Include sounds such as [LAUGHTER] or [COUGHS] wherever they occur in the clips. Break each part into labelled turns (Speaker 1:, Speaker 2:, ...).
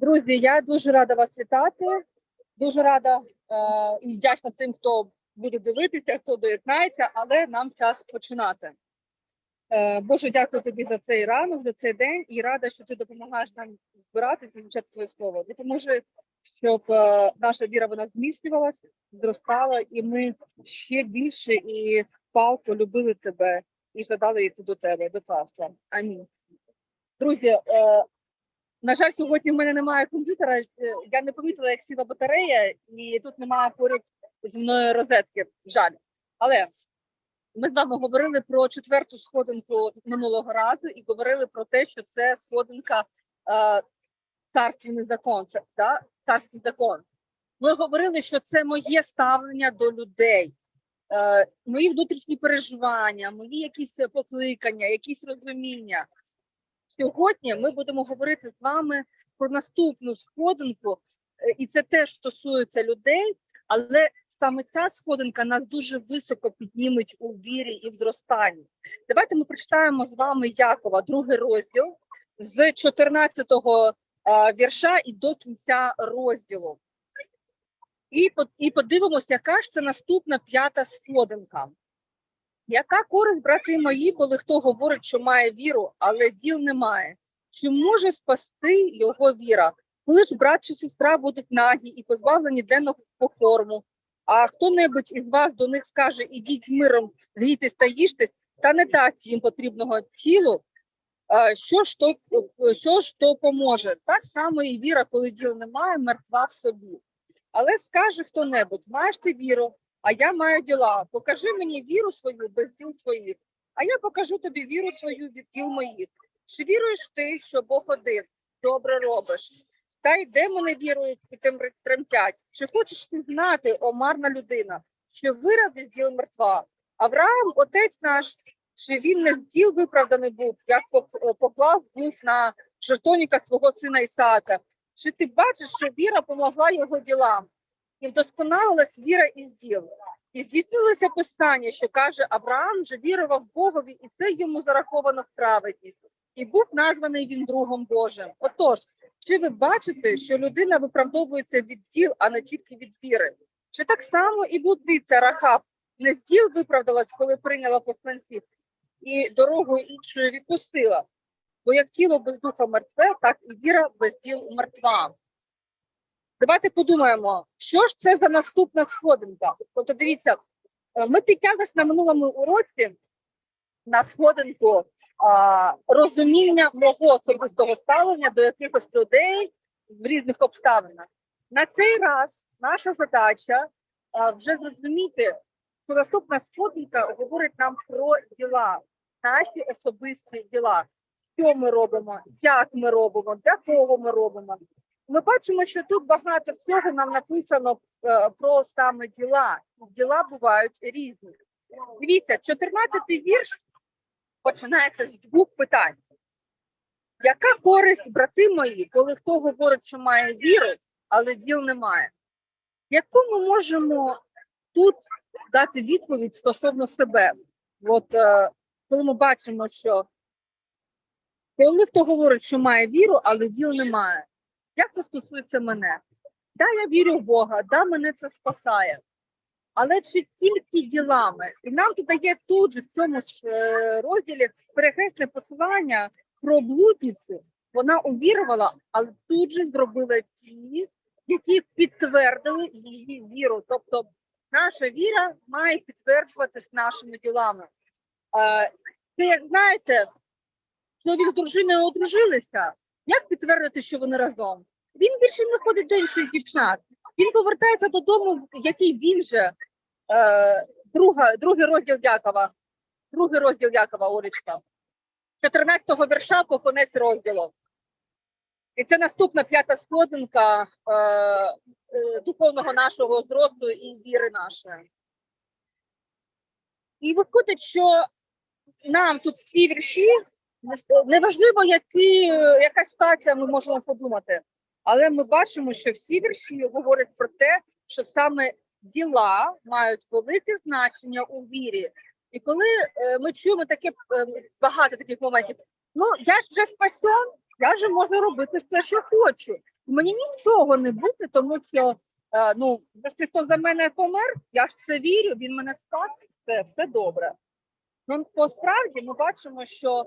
Speaker 1: Друзі, я дуже рада вас вітати. Дуже рада е, і вдячна тим, хто буде дивитися, хто доєднається, але нам час починати. Е, Боже, дякую тобі за цей ранок, за цей день, і рада, що ти допомагаєш нам збиратися, звучати твоє слово. Допоможи, щоб е, наша віра вона зміцнювалася, зростала, і ми ще більше і палко любили тебе і жадали йти до тебе, до царства. Амінь. Друзі, на жаль, сьогодні в мене немає комп'ютера. е, Я не помітила, як сіла батарея, і тут немає поряд зі мною розетки. Жаль. Але ми з вами говорили про четверту сходинку минулого разу і говорили про те, що це сходинка е, царственний закон, да? царський закон. Ми говорили, що це моє ставлення до людей, е, мої внутрішні переживання, мої якісь покликання, якісь розуміння. Сьогодні ми будемо говорити з вами про наступну сходинку, е, і це теж стосується людей, але саме ця сходинка нас дуже високо підніметь у вірі і в зростанні. Давайте ми прочитаємо з вами Якова, другий розділ з 14-го е, вірша і до кінця розділу. І, і подивимося, яка ж це наступна п'ята сходинка. Яка користь, брати мої, коли хто говорить, що має віру, але діл немає? Чи може спасти його віра? Коли ж брат чи сестра будуть нагі і позбавлені денного покорму, а хто-небудь із вас до них скаже, ідіть миром, грійтесь та їжтесь, та не дасть їм потрібного тілу, що ж то, що ж то поможе? Так само і віра, коли діл немає, мертва в собі. Але скаже хто-небудь, маєш ти віру, а я маю діла. Покажи мені віру свою без діл твоїх, а я покажу тобі віру свою від діл моїх. Чи віруєш ти, що Бог один, добре робиш? Та й демони вірують і тим тремтять. Чи хочеш ти знати, о марна людина, що віра без діл мертва? Авраам, отець наш, чи він не з діл виправданий був, як пок- поклав був на жертовника свого сина Ісаака? Чи ти бачиш, що віра помогла його ділам? І вдосконалилась віра із діл. І здійснилося писання, що каже Авраам же вірував Богові, і це йому зараховано в праведність. І був названий він другом Божим. Отож, чи ви бачите, що людина виправдовується від діл, а не тільки від віри? Чи так само і блудниця Рахаб не з діл виправдалась, коли прийняла посланців, і дорогою іншою відпустила? Бо як тіло без духа мертве, так і віра без діл мертва. Давайте подумаємо, що ж це за наступна сходинка. Тобто, дивіться, е, ми підтягнулися на минулому уроці на сходинку а, розуміння мого особистого ставлення до якихось людей в різних обставинах. На цей раз наша задача а, вже зрозуміти, що наступна сходинка говорить нам про діла, наші особисті діла. Що ми робимо, як ми робимо, для кого ми робимо. Ми бачимо, що тут багато всього нам написано е, про саме діла. Діла бувають різні. Дивіться, 14-й вірш починається з двох питань. Яка користь, брати мої, коли хто говорить, що має віру, але діл немає? Яку ми можемо тут дати відповідь стосовно себе? От е, коли ми бачимо, що коли хто говорить, що має віру, але діл немає, як це стосується мене? Да, я вірю в Бога, да, мене це спасає. Але чи тільки ділами? І нам тут дає тут же в цьому ж е, розділі перехресне посилання про блудницю. Вона увірувала, але тут же зробила ті, які підтвердили її віру. Тобто наша віра має підтверджуватись нашими ділами. Е, Це як знаєте, чоловік з дружиною одружилися. Як підтвердити, що вони разом? Він більше не ходить до інших дівчат. Він повертається додому, який він же е, друга, другий розділ Якова. Другий розділ Якова, Олечка. 14-го вірша по конець розділу. І це наступна п'ята сходинка е, е, духовного нашого зросту і віри нашої. І виходить, що нам тут всі вірші, неважливо, які, яка ситуація ми можемо подумати, але ми бачимо, що всі вірші говорять про те, що саме діла мають велике значення у вірі. І коли е, ми чуємо таке е, багато таких моментів, ну я ж вже спасен, я вже можу робити все, що хочу. Мені нічого не буде, тому що е, ну, хто за мене помер, я ж це вірю, він мене спас, все, все добре. Ну, посправді ми бачимо, що е,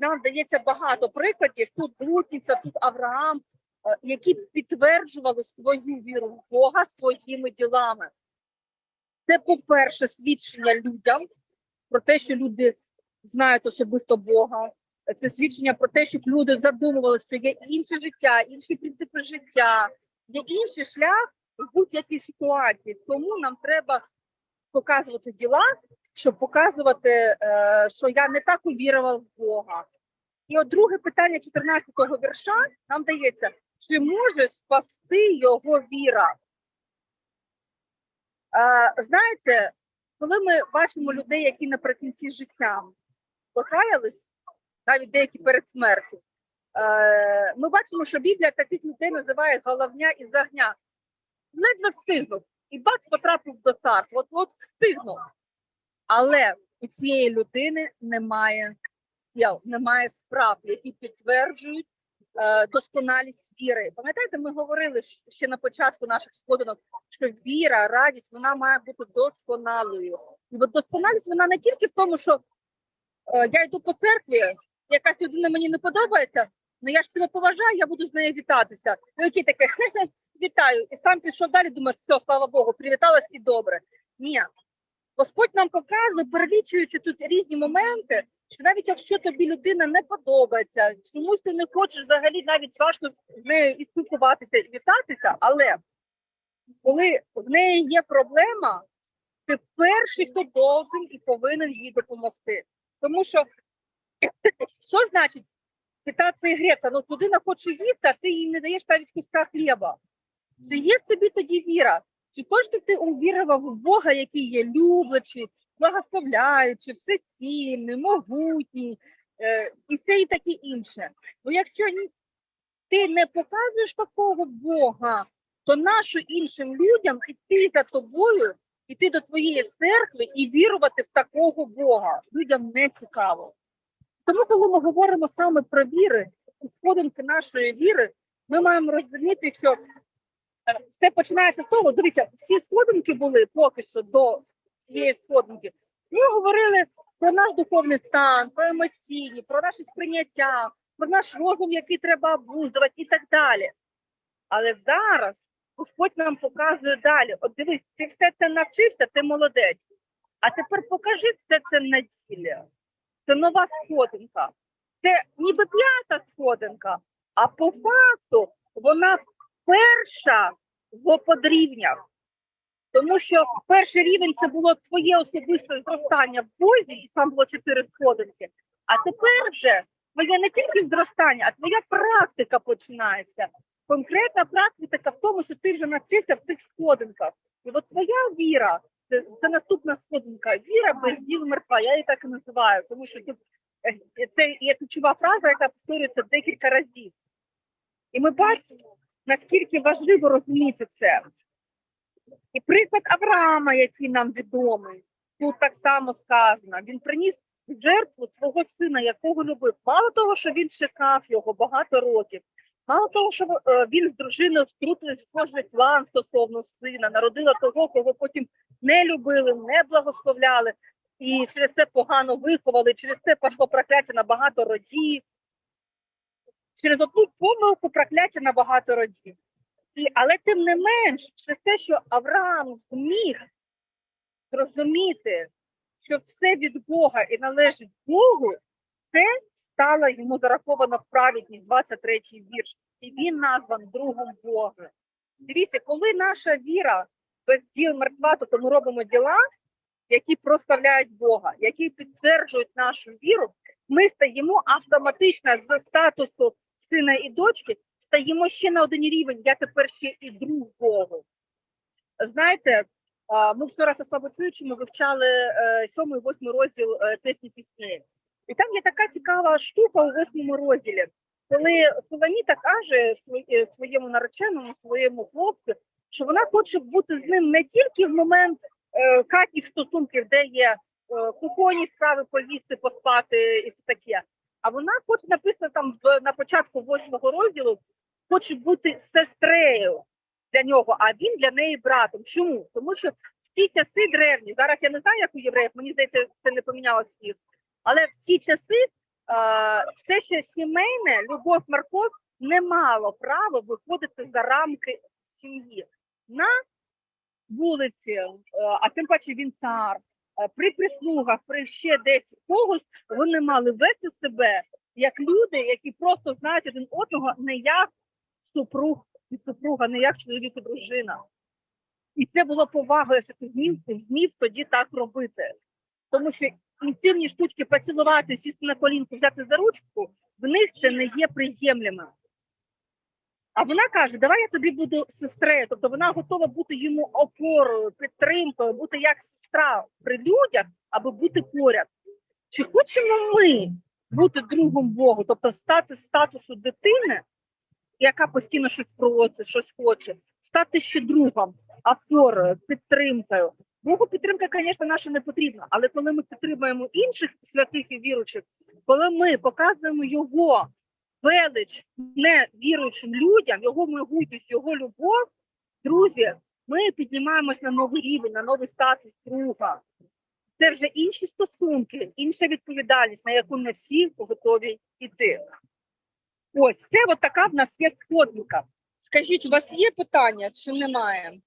Speaker 1: нам дається багато прикладів. Тут Блудниця, тут Авраам, е, які підтверджували свою віру в Бога своїми ділами. Це, по-перше, свідчення людям про те, що люди знають особисто Бога. Це свідчення про те, щоб люди задумувалися, що є інше життя, інші принципи життя, є інший шлях в будь-якій ситуації. Тому нам треба показувати діла, щоб показувати, е, що я не так увірував в Бога. І от друге питання 14-го вірша нам дається: чи може спасти його віра? Е, знаєте, коли ми бачимо людей, які наприкінці життя покаялись, навіть деякі перед смертю, е, ми бачимо, що Біблія таких людей називає головня і загня. Ледве встигнув. І бац потрапив до царства. От, от встигнув. Але у цієї людини немає тіл, немає справ, які підтверджують е, досконалість віри. Пам'ятаєте, ми говорили ще на початку наших сходинок, що віра, радість, вона має бути досконалою. І от досконалість вона не тільки в тому, що е, я йду по церкві, якась людина мені не подобається, але я ж себе поважаю, я буду з нею вітатися. Ну, які таке «Хе-хе, [LAUGHS] вітаю, і сам пішов далі, думаєш, все, слава Богу, привіталась і добре. Ні. Господь нам показує, перелічуючи тут різні моменти, що навіть якщо тобі людина не подобається, чомусь ти не хочеш взагалі навіть важко з нею і спілкуватися і вітатися, але коли в неї є проблема, ти перший, хто должен і повинен їй допомогти. Тому що [COUGHS] що значить питатися і греться? Ну людина хоче їсти, а ти їй не даєш навіть куска хліба. Чи є в тобі тоді віра? Чи точно ти увірував в Бога, який є люблячий, благословляючий, всесильний, могутній е, і все і таке інше? Бо якщо ти не показуєш такого Бога, то нащо іншим людям іти за тобою, іти до твоєї церкви і вірувати в такого Бога? Людям не цікаво. Тому, коли ми говоримо саме про віри, сходинки нашої віри, ми маємо розуміти, що все починається з того. Дивіться, всі сходинки були поки що до цієї сходинки. Ми говорили про наш духовний стан, про емоційні, про наше сприйняття, про наш розум, який треба обуздувати і так далі. Але зараз Господь нам показує далі: от дивись, ти все це навчився, ти молодець. А тепер покажи все це на ділі. Це нова сходинка. Це ніби п'ята сходинка, а по факту вона перша в подрівнях. Тому що перший рівень це було твоє особисте зростання в Бозі, і там було чотири сходинки. А тепер вже твоє не тільки зростання, а твоя практика починається. Конкретна практика в тому, що ти вже навчився в цих сходинках. І от твоя віра це, це наступна сходинка. Віра без діл мертва. Я її так і називаю, тому що тут е, це є ключова фраза, яка повторюється декілька разів. І ми бачимо, наскільки важливо розуміти це. І приклад Авраама, який нам відомий, тут так само сказано. Він приніс жертву свого сина, якого любив. Мало того, що він чекав його багато років. Мало того, що е, він з дружиною втрутився в кожний план стосовно сина, народила того, кого потім не любили, не благословляли, і через це погано виховали, через це пішло прокляття на багато родів. Через одну помилку прокляття на багато родів. Але тим не менш, через те, що Авраам зміг зрозуміти, що все від Бога і належить Богу, це стало йому зараховано в праведність 23 вірш, і він назван другом Бога. Дивіться, коли наша віра без діл мертва, то ми робимо діла, які прославляють Бога, які підтверджують нашу віру, ми стаємо автоматично з статусу сина і дочки, стаємо ще на один рівень. Я тепер ще і друг Богу. Знаєте, ми вчора з Славоцюючими вивчали е, сьомий, восьмий розділ е, пісні. І там є така цікава штука у восьмому розділі, коли Соломіта каже е, своєму нареченому, своєму хлопцю, що вона хоче бути з ним не тільки в момент е, хатніх стосунків, де є е, кухонні справи, поїсти, поспати і все таке. А вона хоче написано там в на початку восьмого розділу, хоче бути сестрею для нього, а він для неї братом. Чому? Тому що в ті часи древні, зараз я не знаю, як у євреїв, мені здається, це не поміняло слів. Але в ті часи е, все ще сімейне, любов морков не мало права виходити за рамки сім'ї. На вулиці, е, а тим паче він цар, при прислугах, при ще десь когось, вони мали вести себе як люди, які просто знають один одного не як супруг і супруга, не як чоловік і дружина. І це було повагою, що ти змів, ти змів тоді так робити. Тому що інтимні штучки поцілувати, сісти на колінку, взяти за ручку, в них це не є приємлемо. А вона каже: Давай я тобі буду сестрею. Тобто вона готова бути йому опорою, підтримкою, бути як сестра при людях, аби бути поряд. Чи хочемо ми бути другом Богу, тобто стати статусу дитини, яка постійно щось просить, щось хоче, стати ще другом, опорою, підтримкою. Богу підтримка, звісно, наша не потрібна, але коли ми підтримуємо інших святих і віруючих, коли ми показуємо його велич невіруючим людям, його могутність, його любов, друзі, ми піднімаємось на новий рівень, на новий статус друга. Це вже інші стосунки, інша відповідальність, на яку не всі готові йти. Ось це от така в нас є сходинка. Скажіть, у вас є питання чи немає?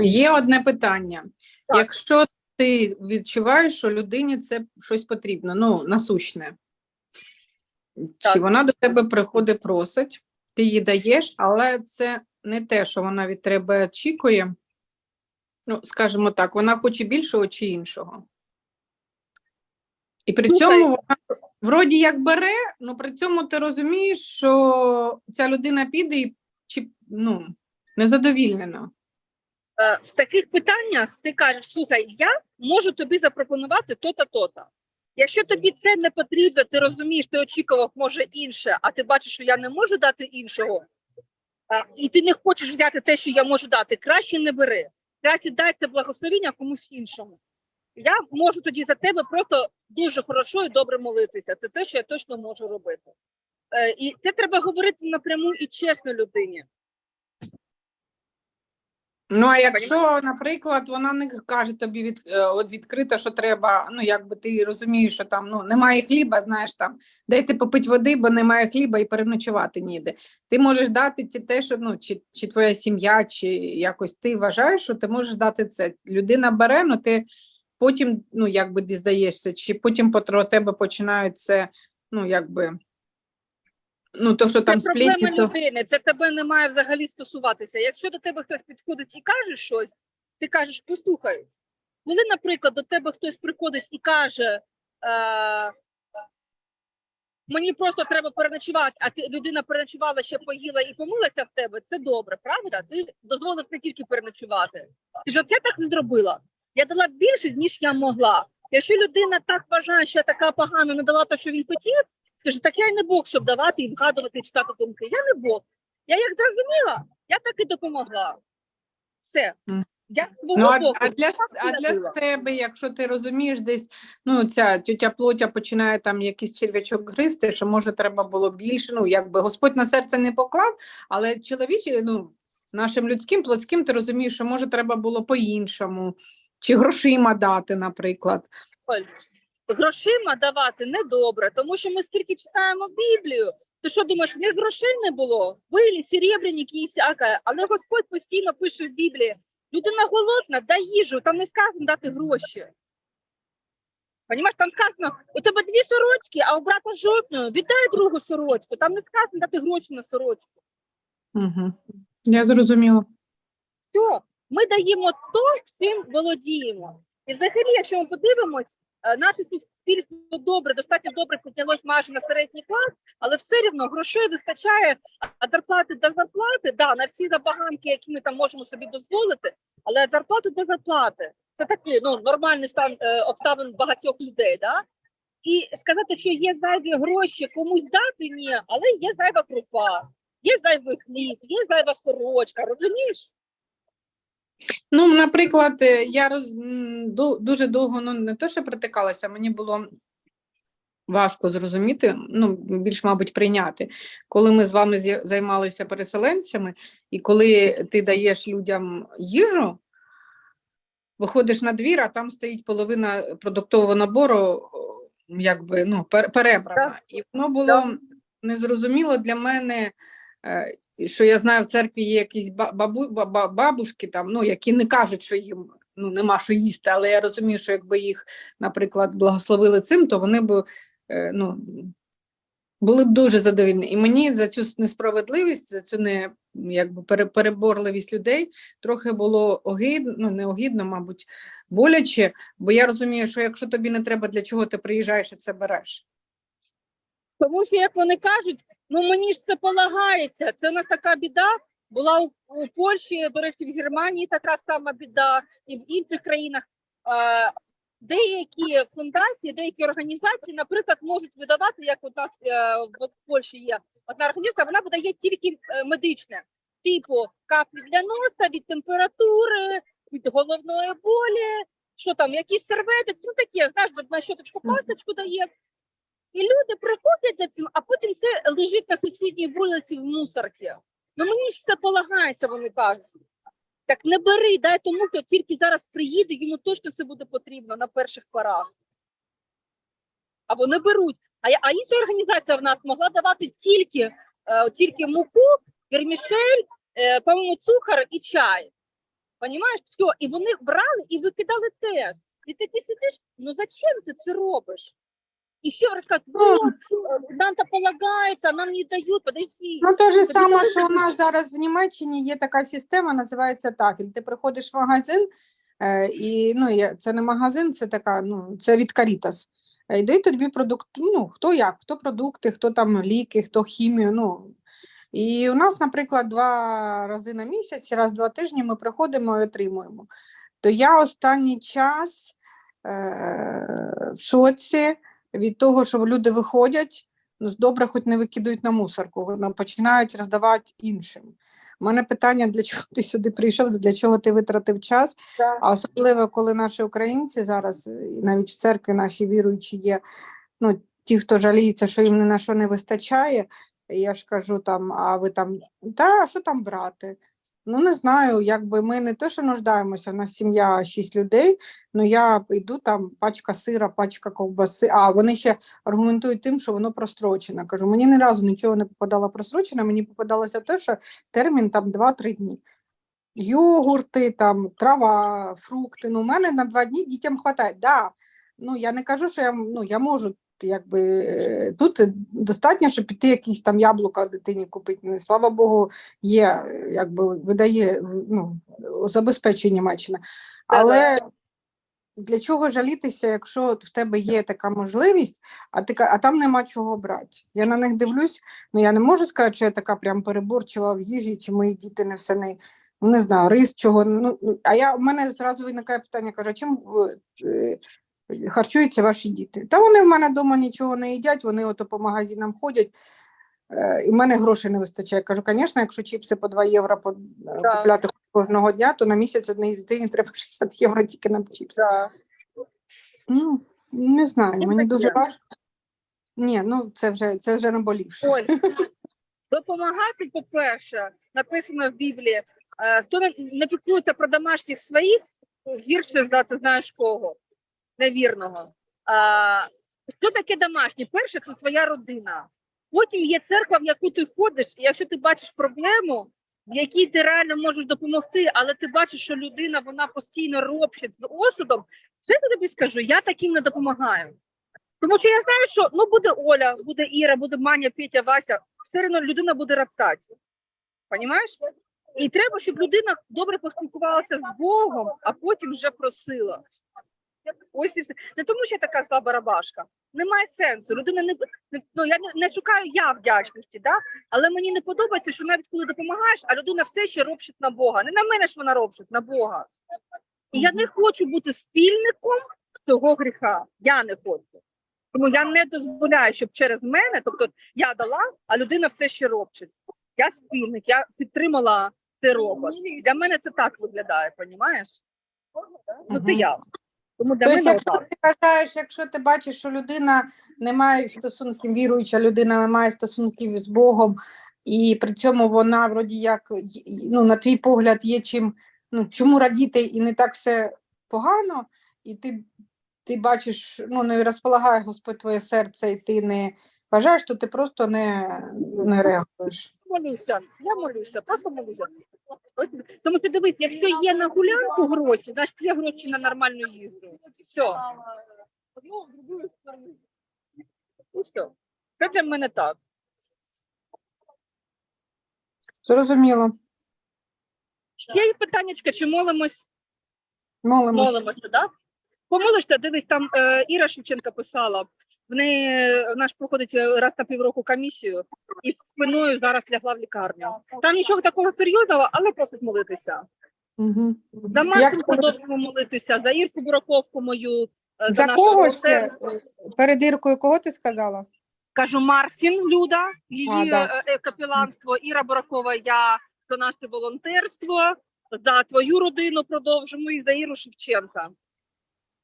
Speaker 2: Є одне питання.
Speaker 1: Так.
Speaker 2: Якщо ти відчуваєш, що людині це щось потрібно, ну, насущне,
Speaker 1: Так.
Speaker 2: чи вона до тебе приходить, просить, ти їй даєш, але це не те, що вона від тебе очікує. Ну, скажімо так, вона хоче більшого чи іншого. І при
Speaker 1: Слухай.
Speaker 2: цьому вона вроді як бере, але при цьому ти розумієш, що ця людина піде і чи, ну, незадовільнена.
Speaker 1: Е, в таких питаннях ти кажеш, слухай, я можу тобі запропонувати то-то, то-то. Якщо тобі це не потрібно, ти розумієш, ти очікував, може інше, а ти бачиш, що я не можу дати іншого, е, і ти не хочеш взяти те, що я можу дати, краще не бери. Краще дай це комусь іншому. Я можу тоді за тебе просто дуже хорошо і добре молитися. Це те, що я точно можу робити. Е, І це треба говорити напряму і чесно людині.
Speaker 2: Ну, а якщо, наприклад, вона не каже тобі від, е, от відкрито, що треба, ну якби ти розумієш, що там ну немає хліба, знаєш там, дайте попити води, бо немає хліба і переночувати ніде. Ти можеш дати ті те, що ну чи, чи твоя сім'я, чи якось ти вважаєш, що ти можеш дати це. Людина бере, ну ти потім ну якби дізнаєшся, чи потім про тебе починають це, ну якби. Ну, то, що там
Speaker 1: це проблема
Speaker 2: сплетні, то...
Speaker 1: людини, це тебе не має взагалі стосуватися. Якщо до тебе хтось підходить і каже щось, ти кажеш, послухай, коли, наприклад, до тебе хтось приходить і каже, е, мені просто треба переночувати, а ти людина переночувала, ще поїла і помилася в тебе, це добре, правда? Ти дозволив не тільки переночувати. Ти ж оце так не зробила. Я дала більше, ніж я могла. Якщо людина так вважає, що я така погана, не дала те, що він хотів, скаже, так я й не Бог, щоб давати і вгадувати, читати думки. Я не Бог. Я як зрозуміла, я так і допомогла. Все. Я свого
Speaker 2: Ну, а,
Speaker 1: боку.
Speaker 2: а для, а для себе, якщо ти розумієш, десь ну ця тютя плотя починає там якийсь черв'ячок гризти, що може треба було більше. Ну якби Господь на серце не поклав, але чоловічі, ну нашим людським, плотським, ти розумієш, що може треба було по-іншому, чи грошима дати, наприклад.
Speaker 1: Грошима давати недобре, тому що ми скільки читаємо Біблію. Ти що думаєш, в них грошей не було? Были, серебряники і всяке, але Господь постійно пише в Біблії: людина голодна, дай їжу, там не сказано дати гроші. Понімаєш, там сказано, у тебе дві сорочки, а у брата жодної, віддай другу сорочку. Там не сказано дати гроші на сорочку.
Speaker 2: Угу. Я зрозуміла.
Speaker 1: Все, ми даємо то, чим володіємо. І взагалі, якщо ми подивимось, наше суспільство добре, достатньо добре піднялось майже на середній клас, але все рівно грошей вистачає а зарплати до зарплати, да, на всі забаганки, які ми там можемо собі дозволити, але зарплати до зарплати. Це такий ну, нормальний стан е, обставин багатьох людей. Да? І сказати, що є зайві гроші комусь дати, ні, але є зайва крупа, є зайвий хліб, є зайва сорочка, розумієш?
Speaker 2: Ну, наприклад, е, я роз... дуже довго ну, не то, що притикалася, мені було важко зрозуміти, ну більш, мабуть, прийняти. Коли ми з вами займалися переселенцями, і коли ти даєш людям їжу, виходиш на двір, а там стоїть половина продуктового набору, якби ну, перебрана. І воно було незрозуміло для мене. Що я знаю, в церкві є якісь бабу, ба- ба- бабушки, там, ну, які не кажуть, що їм ну, нема що їсти, але я розумію, що якби їх, наприклад, благословили цим, то вони б е, ну, були б дуже задовільні. І мені за цю несправедливість, за цю не якби переборливість людей трохи було огидно, ну не огидно, мабуть, боляче, бо я розумію, що якщо тобі не треба, для чого ти приїжджаєш і це береш.
Speaker 1: Тому що, як вони кажуть, ну мені ж це полагається. Це у нас така біда. Була у, у Польщі, до речі, в Германії така сама біда, і в інших країнах. Е, деякі фундації, деякі організації, наприклад, можуть видавати, як у нас е, в Польщі є одна організація, вона видає тільки е, медичне, типу каплі для носа, від температури, від головної болі, що там, якісь сервети, ну таке, знаєш, на щоточку пасточку дає. І люди приходять за цим, а потім це лежить на сусідній вулиці в мусорці. Ну мені ж це полагається, вони кажуть. Так не бери, дай тому, хто тільки зараз приїде, йому точно це буде потрібно на перших порах. А вони беруть. А, інша організація в нас могла давати тільки, е, тільки муку, вермішель, е, по-моєму, цукор і чай. Понімаєш, все, і вони брали і викидали теж. І ти сидиш, ну зачем ти це робиш? І ще розказують,
Speaker 2: Ну,
Speaker 1: «Вот, е, нам то полагається, нам не дають, подожди.
Speaker 2: Ну, то же
Speaker 1: Тобі
Speaker 2: саме, що у нас зараз в Німеччині є така система, називається тафель. Ти приходиш в магазин, е, і ну, я- це не магазин, це така, ну, це від Caritas. Е, І дають тобі продукт, ну, хто як, хто продукти, хто там ліки, хто хімію. Ну. І у нас, наприклад, два рази на місяць, раз в два тижні ми приходимо і отримуємо. То я останній час е, в шоці від того, що люди виходять, ну, добре, хоч не викидають на мусорку, вони починають роздавати іншим. У мене питання, для чого ти сюди прийшов, для чого ти витратив час,
Speaker 1: Так.
Speaker 2: а особливо, коли наші українці зараз, е, і навіть в церкві наші віруючі є, ну, ті, хто жаліється, що їм ні на що не вистачає, я ж кажу там, а ви там, та що там брати? Ну, не знаю, якби ми не те, що нуждаємося, у нас сім'я шість людей, ну я йду там пачка сира, пачка ковбаси. А вони ще аргументують тим, що воно прострочене. Кажу, мені ні разу нічого не попадало прострочене, мені попадалося те, що термін там 2-3 дні. Йогурти, там, трава, фрукти. Ну, у мене на два дні дітям вистачає. Да. Ну, я не кажу, що я, ну, я можу. Якби е, тут достатньо, щоб піти якісь там яблука дитині купити. Ну, Слава Богу, є, якби видає ну, забезпечує Німеччина. Але для чого жалітися, якщо в тебе є така можливість, а ти а там нема чого брати? Я на них дивлюсь, ну я не можу сказати, що я така прям переборчива в їжі, чи мої діти не все не. Ну, не знаю, рис чого. Ну, ну, а я, у мене зразу виникає питання, кажу, а чим е, харчуються ваші діти? Та вони в мене вдома нічого не їдять, вони ото по магазинам ходять, е, і в мене грошей не вистачає. Кажу, звісно, якщо чіпси по 2 євро е, купляти кожного дня, то на місяць одній дитині треба [LAUGHS] 60 євро тільки на чіпси.
Speaker 1: Да.
Speaker 2: Ну, не знаю, мені дуже важко. Ні, ну це вже це вже наболівше.
Speaker 1: Оль, допомагати, по-перше, написано в Біблії, е, хто не піклується про домашніх своїх, гірше за ти знаєш кого, невірного. А, що таке домашнє? Перше, це твоя родина. Потім є церква, в яку ти ходиш, і якщо ти бачиш проблему, в якій ти реально можеш допомогти, але ти бачиш, що людина вона постійно ропщить з осудом, що я тобі скажу, я таким не допомагаю. Тому що я знаю, що ну буде Оля, буде Іра, буде Маня, Петя, Вася, все одно людина буде роптати. Понімаєш? І треба, щоб людина добре поспілкувалася з Богом, а потім вже просила. Ось і не тому, що я така зла барабашка. Немає сенсу. Людина не ну, я не, не шукаю я вдячності, да? але мені не подобається, що навіть коли допомагаєш, а людина все ще робить на Бога. Не на мене ж вона робить, на Бога. І я не хочу бути спільником цього гріха. Я не хочу. Тому я не дозволяю, щоб через мене, тобто я дала, а людина все ще робить. Я спільник, я підтримала цей робот. Для мене це так виглядає, понімаєш? Ну це я. Тому для
Speaker 2: Тобто,
Speaker 1: мене
Speaker 2: якщо ти вважаєш, якщо ти бачиш, що людина не має стосунків, віруюча людина не має стосунків з Богом, і при цьому вона вроді як ну, на твій погляд є чим, ну чому радіти і не так все погано, і ти, ти бачиш, ну не розполагає Господь твоє серце, і ти не вважаєш, то ти просто не, не реагуєш.
Speaker 1: молюся, я молюся, просто молюся. Тому що дивись, якщо є на гулянку гроші, значить є гроші на нормальну їжу. Все. І все. Це для мене так.
Speaker 2: Зрозуміло.
Speaker 1: Є питаннячка, чи молимось?
Speaker 2: Молимося.
Speaker 1: Молимося, так? Помолишся, дивись, там е, Іра Шевченка писала. В неї е, ж проходить е, раз на півроку комісію і спиною зараз лягла в лікарню. Там нічого такого серйозного, але просить молитися.
Speaker 2: Угу.
Speaker 1: За
Speaker 2: Як
Speaker 1: продовжуємо молитися, за Ірку Бураковку мою, е, за,
Speaker 2: За кого ще? Перед Іркою кого ти сказала?
Speaker 1: Кажу, Мартін Люда, її
Speaker 2: А, да.
Speaker 1: капіланство, Іра Буракова, я за наше волонтерство, за твою родину продовжимо і за Іру Шевченка.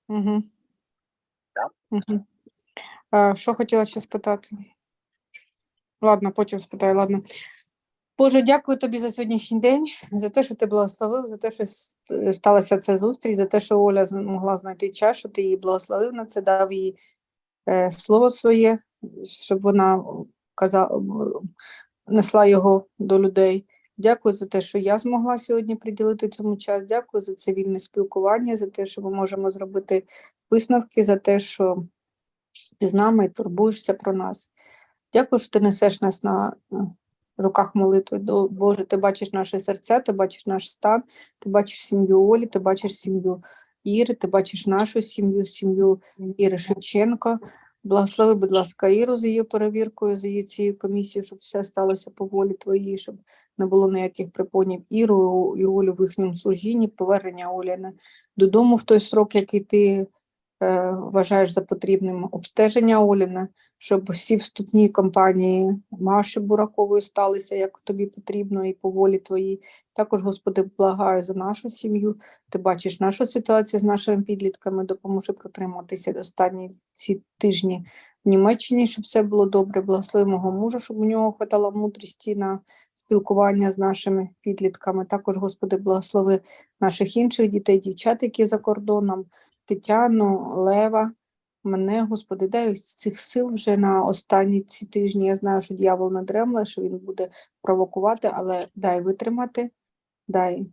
Speaker 2: Угу.
Speaker 1: Так.
Speaker 2: Угу. Що хотіла ще спитати? Ладно, потім спитаю, ладно. Боже, дякую тобі за сьогоднішній день, за те, що ти благословив, за те, що сталася ця зустріч, за те, що Оля змогла знайти час, що ти її благословив на це, дав їй е, слово своє, щоб вона казала, несла його до людей. Дякую за те, що я змогла сьогодні приділити цьому час. Дякую за це вільне спілкування, за те, що ми можемо зробити висновки, за те, що ти з нами і турбуєшся про нас. Дякую, що ти несеш нас на е, руках молитви. Боже, ти бачиш наше серце, ти бачиш наш стан, ти бачиш сім'ю Олі, ти бачиш сім'ю Іри, ти бачиш нашу сім'ю, сім'ю Іри Шевченко. Благослови, будь ласка, Іру з її перевіркою, за її цією комісією, щоб все сталося по волі твоїй, щоб не було ніяких припонів Іру і Олю в їхньому служінні, повернення Олі додому в той срок, який ти вважаєш за потрібним, обстеження Оліна, щоб всі вступні компанії Маші Буракової сталися, як тобі потрібно, і по волі твоїй. Також, Господи, благаю за нашу сім'ю. Ти бачиш нашу ситуацію з нашими підлітками, допоможи протриматися останні ці тижні в Німеччині, щоб все було добре. Благослови мого мужа, щоб у нього хватало мудрості на спілкування з нашими підлітками. Також, Господи, благослови наших інших дітей, дівчат, які за кордоном, Тетяну, Лева. Мене, Господи, дай ось цих сил вже на останні ці тижні. Я знаю, що дьявол не дремле, що він буде провокувати, але дай витримати, дай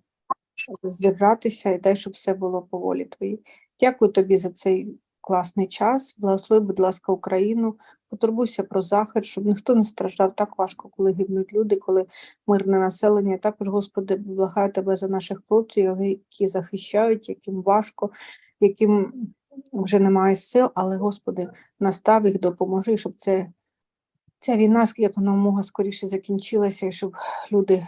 Speaker 2: здержатися і дай, щоб все було по волі твоїй. Дякую тобі за цей класний час. Благослови, будь ласка, Україну. Потурбуйся про захист, щоб ніхто не страждав так важко, коли гибнуть люди, коли мирне населення. Також, Господи, благаю тебе за наших хлопців, які захищають, яким важко, яким вже немає сил, але, Господи, настав їх, допоможи, щоб це, ця війна якомога скоріше закінчилася, і щоб люди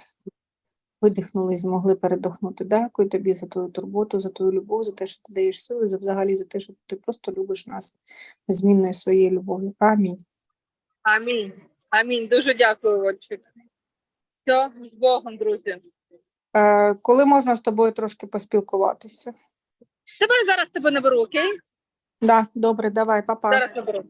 Speaker 2: видихнули і змогли передохнути. Дякую тобі за твою турботу, за твою любов, за те, що ти даєш сили, за взагалі за те, що ти просто любиш нас незмінною своєю любов'ю. Амінь.
Speaker 1: Амінь. Амінь. Дуже дякую, Ольчик. Все, з Богом, друзі.
Speaker 2: Е, коли можна з тобою трошки поспілкуватися?
Speaker 1: Давай зараз тебе наберу, окей?
Speaker 2: Да, добре, давай, па-па.
Speaker 1: Зараз наберу.